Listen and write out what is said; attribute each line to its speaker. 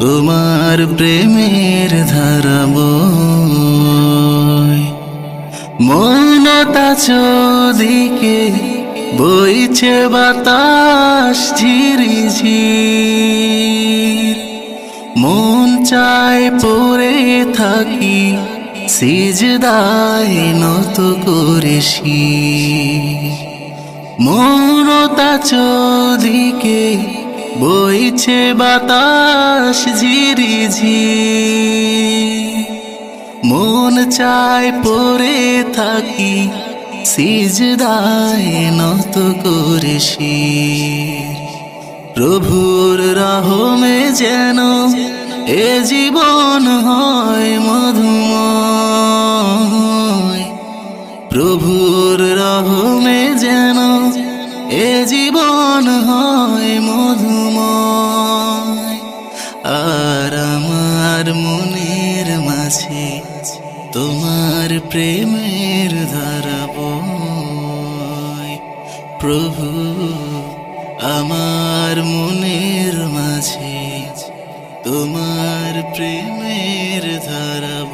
Speaker 1: তোমার প্রেমের ধারা মনতা চোদিকে বইছে বাতাস ঝিরিঝির মন চায় পরে থাকি, সিজদায় নত করে শির। মনতা চোদিকে বইছে বাতাস ঝিরিঝির মন চায় পরে থাকি, সিজদায় নত করে শির। প্রভুর রহমে যেন এ জীবন হয় মধুময়। যেন এ জীবন হয় মধুময়। আর আমার মনের মাঝে তোমার প্রেমের ধারাব প্রভু, আমার মনের মাঝে তোমার প্রেমের ধারা